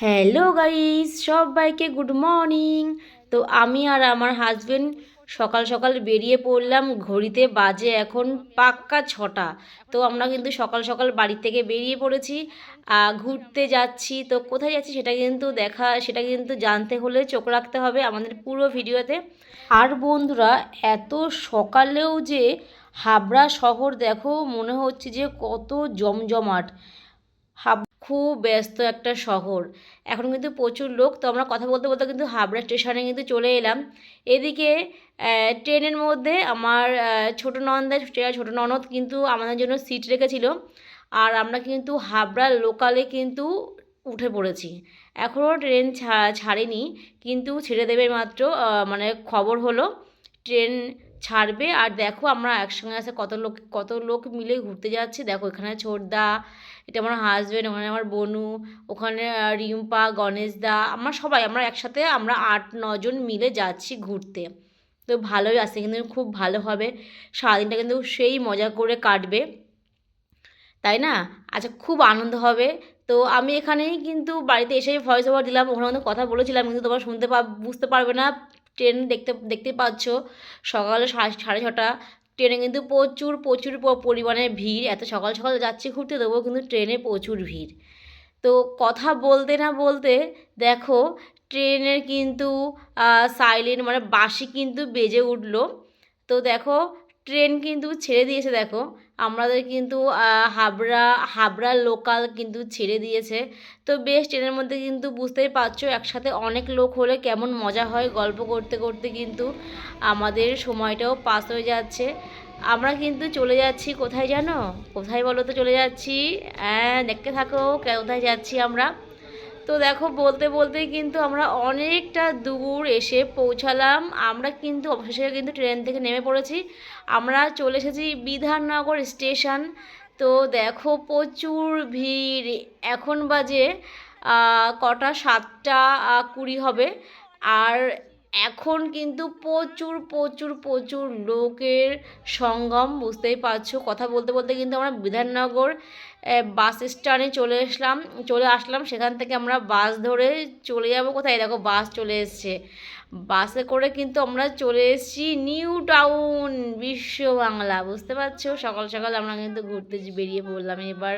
Hello guys সবাইকে good morning তো আমি আর আমার হাজবেন্ড সকাল সকাল বেরিয়ে পড়লাম। ঘড়িতে বাজে এখন পাক্কা ছটা। তো আমরা কিন্তু সকাল সকাল বাড়ি থেকে বেরিয়ে পড়েছি। ঘুরতে যাচ্ছি। তো কোথায় যাচ্ছি সেটা কিন্তু দেখা, সেটা কিন্তু জানতে হলে চোখ রাখতে হবে আমাদের পুরো ভিডিওতে। আর বন্ধুরা, এত সকালেও যে হাবড়া শহর দেখো, মনে হচ্ছে যে কত জমজমাট। হাব খুব ব্যস্ত একটা শহর। এখন কিন্তু প্রচুর লোক, তো আমরা কথা বলতে বলতে কিন্তু হাবড়া স্টেশনে কিন্তু চলে এলাম। এদিকে ট্রেনের মধ্যে আমার ছোট নন্দের ছোট ননদ কিন্তু আমাদের জন্য সিট রেখেছিল। আর আমরা কিন্তু হাবড়া লোকালে কিন্তু উঠে পড়েছি। এখনও ট্রেন ছাড়েনি, কিন্তু ছেড়ে দেবে মাত্র মানে খবর হলো, ট্রেন ছাড়বে। আর দেখো আমরা একসঙ্গে আছে কত লোক কত লোক মিলে ঘুরতে যাচ্ছি। দেখো এখানে ছোটদা, এটা আমার হাজবেন্ড ওখানে আমার বনু, ওখানে রিম্পা গণেশ দা আমরা সবাই, আমরা একসাথে আমরা আট নজন মিলে যাচ্ছি ঘুরতে। তো ভালোই আছে, কিন্তু খুব ভালো হবে। সারাদিনটা কিন্তু সেই মজা করে কাটবে। তাই না? আচ্ছা খুব আনন্দ হবে। তো আমি এখানেই কিন্তু বাড়িতে এসে ভয়েস ওভার দিলাম, ওখানে কথা বলেছিলাম, কিন্তু তোমরা শুনতে পা, বুঝতে পারবে না। ট্রেন দেখতে দেখতে পাচ্ছ। সকাল সাড়ে ছটা। ট্রেনে কিন্তু প্রচুর প্রচুর পরিমাণে ভিড়। এত সকাল সকাল যাচ্ছি ঘুরতে তবুও কিন্তু ট্রেনে প্রচুর ভিড়। তো কথা বলতে না বলতে দেখো, ট্রেনের কিন্তু সাইলেন্ট মানে বাঁশি কিন্তু বেজে উঠল। তো দেখো ট্রেন কিন্তু ছেড়ে দিয়েছে, দেখো। আমাদের কিন্তু হাবড়া হাবড়া লোকাল কিন্তু ছেড়ে দিয়েছে। তো বেশ, ট্রেনের মধ্যে কিন্তু বুঝতেই পারছ, একসাথে অনেক লোক হলে কেমন মজা হয় গল্প করতে করতে কিন্তু আমাদের সময়টাও পাস হয়ে যাচ্ছে। আমরা কিন্তু চলে যাচ্ছি কোথায় জানো? কোথায় বলো তো চলে যাচ্ছি? হ্যাঁ দেখতে থাকো, কোথায় যাচ্ছি আমরা? তো দেখো, বলতে বলতেই কিন্তু আমরা অনেকটা দূর এসে পৌঁছালাম। আমরা কিন্তু অবশেষে কিন্তু ট্রেন থেকে নেমে পড়েছি। আমরা চলে এসেছি বিধাননগর স্টেশন। তো দেখো, প্রচুর ভিড়। এখন বাজে কটা সাতটা কুড়ি হবে। আর এখন কিন্তু প্রচুর প্রচুর প্রচুর লোকের সঙ্গম, বুঝতেই পারছ। কথা বলতে বলতে কিন্তু আমরা বিধাননগর বাস স্ট্যান্ডে চলে আসলাম। চলে আসলাম, সেখান থেকে আমরা বাস ধরে চলে যাব কোথায়? দেখো, বাস চলে এসছে। বাসে করে কিন্তু আমরা চলে এসেছি নিউ টাউন, বিশ্ব বাংলা, বুঝতে পারছ? সকাল সকাল আমরা কিন্তু ঘুরতে বেরিয়ে পড়লাম এবার।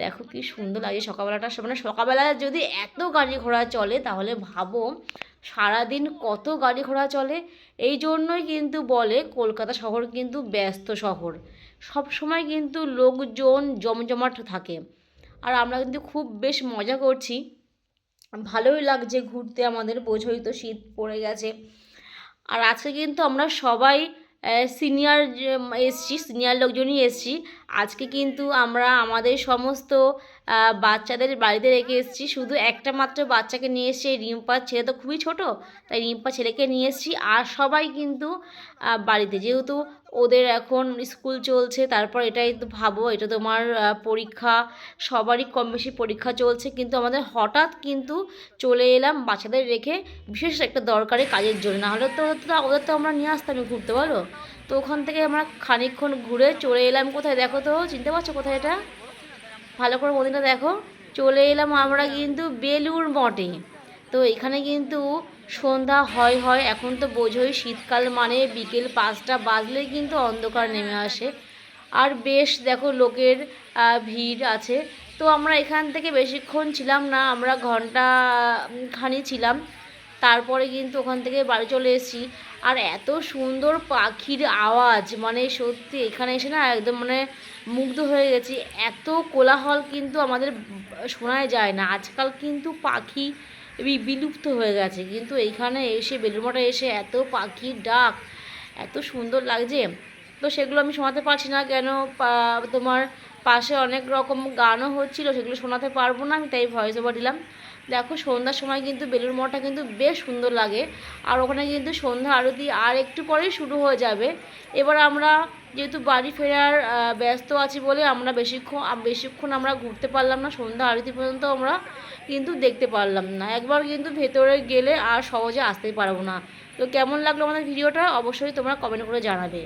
দেখো কি সুন্দর লাগে সকালবেলাটা। মানে সকালবেলা যদি এত গাড়ি ঘোড়া চলে, তাহলে ভাবো সারাদিন কত গাড়ি ঘোড়া চলে? এই জন্যই কিন্তু বলে কলকাতা শহর কিন্তু ব্যস্ত শহর। সব সময় কিন্তু লোকজন জমজমাট থাকে। আর আমরা কিন্তু খুব বেশ মজা করছি। ভালোই লাগছে ঘুরতে আমাদের, বোঝোই তো শীত পড়ে গেছে। আর আজকে কিন্তু আমরা সবাই সিনিয়র এসছি সিনিয়র লোকজনই এসছি। আজকে কিন্তু আমরা আমাদের সমস্ত বাচ্চাদের বাড়িতে রেখে এসেছি। শুধু একটা মাত্র বাচ্চাকে নিয়ে এসেছি রিম্পার ছেলে তো খুবই ছোট, তাই রিম্পা ছেলেকে নিয়ে এসেছি। আর সবাই কিন্তু বাড়িতে। যেহেতু ওদের এখন স্কুল চলছে, তারপর এটাই তো ভাবো, এটা তোমার পরীক্ষা, সবারই কম বেশি পরীক্ষা চলছে। কিন্তু আমাদের হঠাৎ কিন্তু চলে এলাম বাচ্চাদের রেখে, বিশেষ একটা দরকারি কাজের জন্য। নাহলে তো ওদের তো আমরা নিয়ে আসতাম ঘুরতে, বলো? তো ওখান থেকে আমরা খানিকক্ষণ ঘুরে চলে এলাম। কোথায় দেখো তো? চিনতে পারছ কোথায় এটা? ভালো করে মদিনা দেখো। চলে এলাম আমরা কিন্তু বেলুর মঠে। তো এখানে কিন্তু সন্ধ্যা হয় হয়। এখন তো বোঝোই শীতকাল মানে বিকেল পাঁচটা বাজলেই কিন্তু অন্ধকার নেমে আসে। আর বেশ দেখো লোকের ভিড় আছে। তো আমরা এখান থেকে বেশিক্ষণ ছিলাম না, আমরা ঘণ্টা খানি ছিলাম। তারপরে কিন্তু ওখান থেকে বাড়ি চলে এসেছি। আর এত সুন্দর পাখির আওয়াজ মানে সত্যি এখানে এসে না একদম মানে মুগ্ধ হয়ে গেছি। এত কোলাহল কিন্তু আমাদের শোনাই যায় না। আজকাল কিন্তু পাখি বিলুপ্ত হয়ে গেছে। কিন্তু এইখানে এসে, বেলুড়মঠে এসে এত পাখির ডাক, এত সুন্দর লাগছে। তো সেগুলো আমি শোনাতে পারছি না কেন? তোমার পাশে অনেক রকম গানও হচ্ছিল, সেগুলো শোনাতে পারব না। আমি তাই ভয়েস ওভার দিলাম। দেখো সন্ধ্যার সময় কিন্তু বেলুড় মঠটা কিন্তু বেশ সুন্দর লাগে। আর ওখানে কিন্তু সন্ধ্যা আরতি আর একটু পরেই শুরু হয়ে যাবে। এবার আমরা যেহেতু বাড়ি ফেরার ব্যস্ত আছি বলে আমরা বেশিক্ষণ বেশিক্ষণ আমরা ঘুরতে পারলাম না, সন্ধ্যা আরতি পর্যন্ত আমরা কিন্তু দেখতে পারলাম না। একবার কিন্তু ভেতরে গেলে আর সহজে আসতেই পারব না। তো কেমন লাগল আমাদের ভিডিওটা? অবশ্যই তোমরা কমেন্ট করে জানাবে।